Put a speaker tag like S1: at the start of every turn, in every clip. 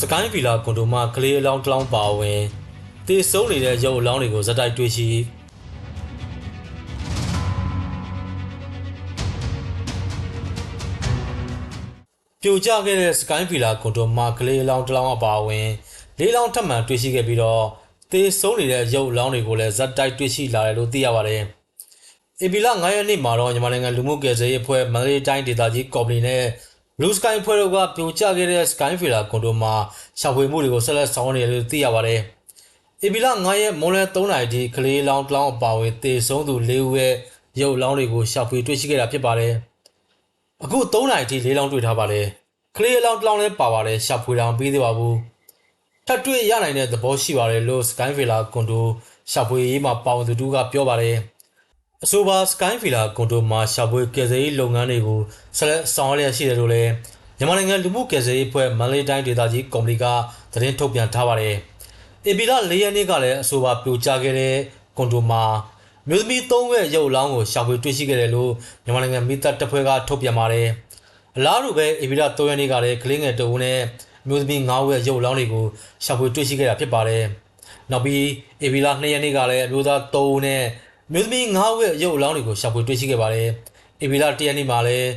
S1: စကိုင်းဗီလာကွန်ဒိုမှာကလေးအလောင်းတစ်လောင်းပါဝင်တည်ဆုံးနေတဲ့ရုပ်အလောင်းတွေကိုဇက်တိုက်တွေ့ရှိပြိုကျခဲ့တဲ့စကိုင်းဗီလာကွန်ဒိုမှာကလေးအလောင်းတစ်လောင်းအပါဝင်လေးလောင်းထပ်မံတွေ့ရှိခဲ့ပြီးတော့တည်ဆုံးနေတဲ့ရုပ်အလောင်းတွေကိုလည်းဇက်တိုက်တွေ့ရှိလာတယ်လို့သိရပါတယ်။ဧပြီလ9ရက်နေ့မှာတော့မြန်မာနိုင်ငံလူမှုကယ်ဆယ်ရေးအဖွဲ့မန္တလေးတိုင်းဒေသကြီးကော်မတီနဲ့ Blue Sky အဖွဲ့တို့ကပြိုကျခဲ့တဲ့ Sky Villa ကွန်ဒိုမှာရှာဖွေမှုတွေကိုဆက်လက်ဆောင်ရွက်နေတယ်လို့သိရပါတယ်။ဧပြီလ9ရက်မွန်လွဲ3နာရီထိကလေးလောင်းတစ်လောင်းအပါအဝင်တေဆုံးသူ၄ဦးရဲ့ရုပ်လောင်းတွေကိုရှာဖွေတွေ့ရှိခဲ့တာဖြစ်ပါတယ်။အခု3နာရီထိ၄လောင်းတွေ့ထားပါတယ်။ကလေးလောင်းတစ်လောင်းလည်းပါပါတယ်ရှာဖွေတာမပြီးသေးပါဘူး။ထပ်တွေ့ရနိုင်တဲ့သဘောရှိပါတယ်လို့ Sky Villa ကွန်ဒိုရှာဖွေရေးမှာပါဝင်သူတို့ကပြောပါတယ်။ အဆိုပါ Sky Villa ကွန်ဒိုမှာရှာဖွေကယ်ဆယ်ရေးလုပ်ငန်းတွေကိုဆက်လက်ဆောင်ရွက်လျက်ရှိတယ်လို့လည်းမြန်မာနိုင်ငံလူမှုကယ်ဆယ်ရေးအဖွဲ့မန္တလေးတိုင်းဒေသကြီးကော်မတီကသတင်းထုတ်ပြန်ထားပါတယ်။ဧပြီလ၄ရက်နေ့ကလည်းအဆိုပါပြိုကျခဲ့တဲ့ကွန်ဒိုမှာမြို့သမီး၃ရဲ့ရုပ်အလောင်းကိုရှာဖွေတွေ့ရှိခဲ့တယ်လို့မြန်မာနိုင်ငံမိသက်တပ်ဖွဲ့ကထုတ်ပြန်ပါတယ်။အလားတူပဲဧပြီလ၃ရက်နေ့ကလည်းကလေးငယ်တအုပ်နဲ့မြို့သမီး၅ရဲ့ရုပ်အလောင်းတွေကိုရှာဖွေတွေ့ရှိခဲ့တာဖြစ်ပါတယ်။နောက်ပြီးဧပြီလ၂ရက်နေ့ကလည်းအမျိုးသား၃ဦးနဲ့ မြို့သမီး9ဦးရဲ့ရုပ်အလောင်းတွေကိုရှာဖွေတွေ့ရှိခဲ့ပါတယ်။ဧပြီလ၁ရက်နေ့မှာလည်း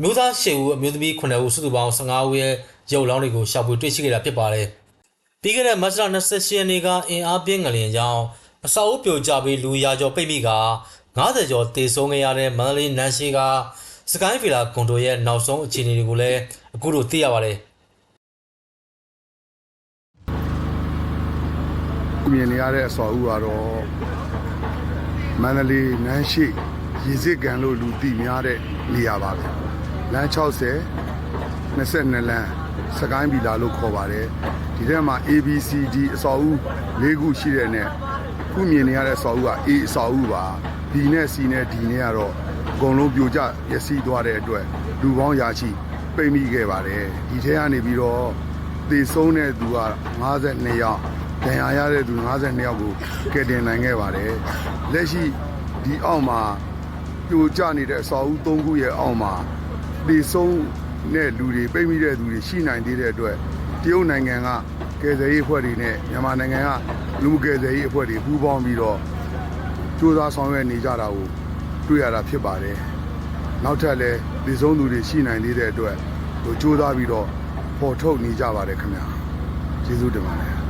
S1: မြို့သား၈ဦးအမျိုးသမီး9ဦးစုစုပေါင်း15ဦးရဲ့ရုပ်အလောင်းတွေကိုရှာဖွေတွေ့ရှိခဲ့တာဖြစ်ပါတယ်။ပြီးခဲ့တဲ့မတ်လ28ရက်နေ့ကအင်အားပြင်းငလျင်ကြောင့်အစာအုပ်ပြိုကျပြီးလူရာကျော်ပိတ်မိက90ကျော်တေဆုံးခဲ့ရတဲ့မန္တလေးနန်းရှိကစကိုင်းဗီလာကွန်ဒိုရဲ့နောက်ဆုံးအခြေအနေတွေကိုလည်းအခုလိုသိရပါတယ်။
S2: မြင်နေရတဲ့အစော်ဦးကတော့ မန္တလေးနန်းရှိရေစစ်ကန်လို့လူသိများတဲ့နေရာပါပဲလမ်း60 22လမ်းစကိုင်းဘီလာလို့ခေါ်ပါတယ်ဒီထဲမှာ ABCD အစော်ဦး၄ခုရှိတဲ့နဲ့ခုမြင်နေရတဲ့အစော်ဦးက A အစော်ဦးပါ B နဲ့ C နဲ့ D နဲ့ကတော့အကုန်လုံးပြိုကျရစီးသွားတဲ့အတွက်လူပေါင်းရာချီပိတ်မိခဲ့ပါတယ်ဒီထဲကနေပြီးတော့သေဆုံးတဲ့သူက52ယောက် ဒဏ်ရာရတဲ့သူ52ယောက်ကိုကယ်တင်နိုင်ခဲ့ပါတယ်။လက်ရှိဒီအောက်မှာပြိုကျနေတဲ့အစာအုပ်၃ခုရဲ့အောက်မှာဒီဆုံးတဲ့လူတွေပိတ်မိတဲ့သူတွေရှိနိုင်သေးတဲ့အတွက်တရုတ်နိုင်ငံကကယ်ဆယ်ရေးအဖွဲ့တွေနဲ့မြန်မာနိုင်ငံကလူမှုကယ်ဆယ်ရေးအဖွဲ့တွေပူးပေါင်းပြီးတော့စူးစမ်းဆောင်ရွက်နေကြတာကိုတွေ့ရတာဖြစ်ပါတယ်။နောက်ထပ်လည်းဒီဆုံးသူတွေရှိနိုင်သေးတဲ့အတွက်ဟိုစူးစမ်းပြီးတော့ပေါ်ထုတ်နေကြပါတယ်ခင်ဗျာ။ကျေးဇူးတင်ပါတယ်။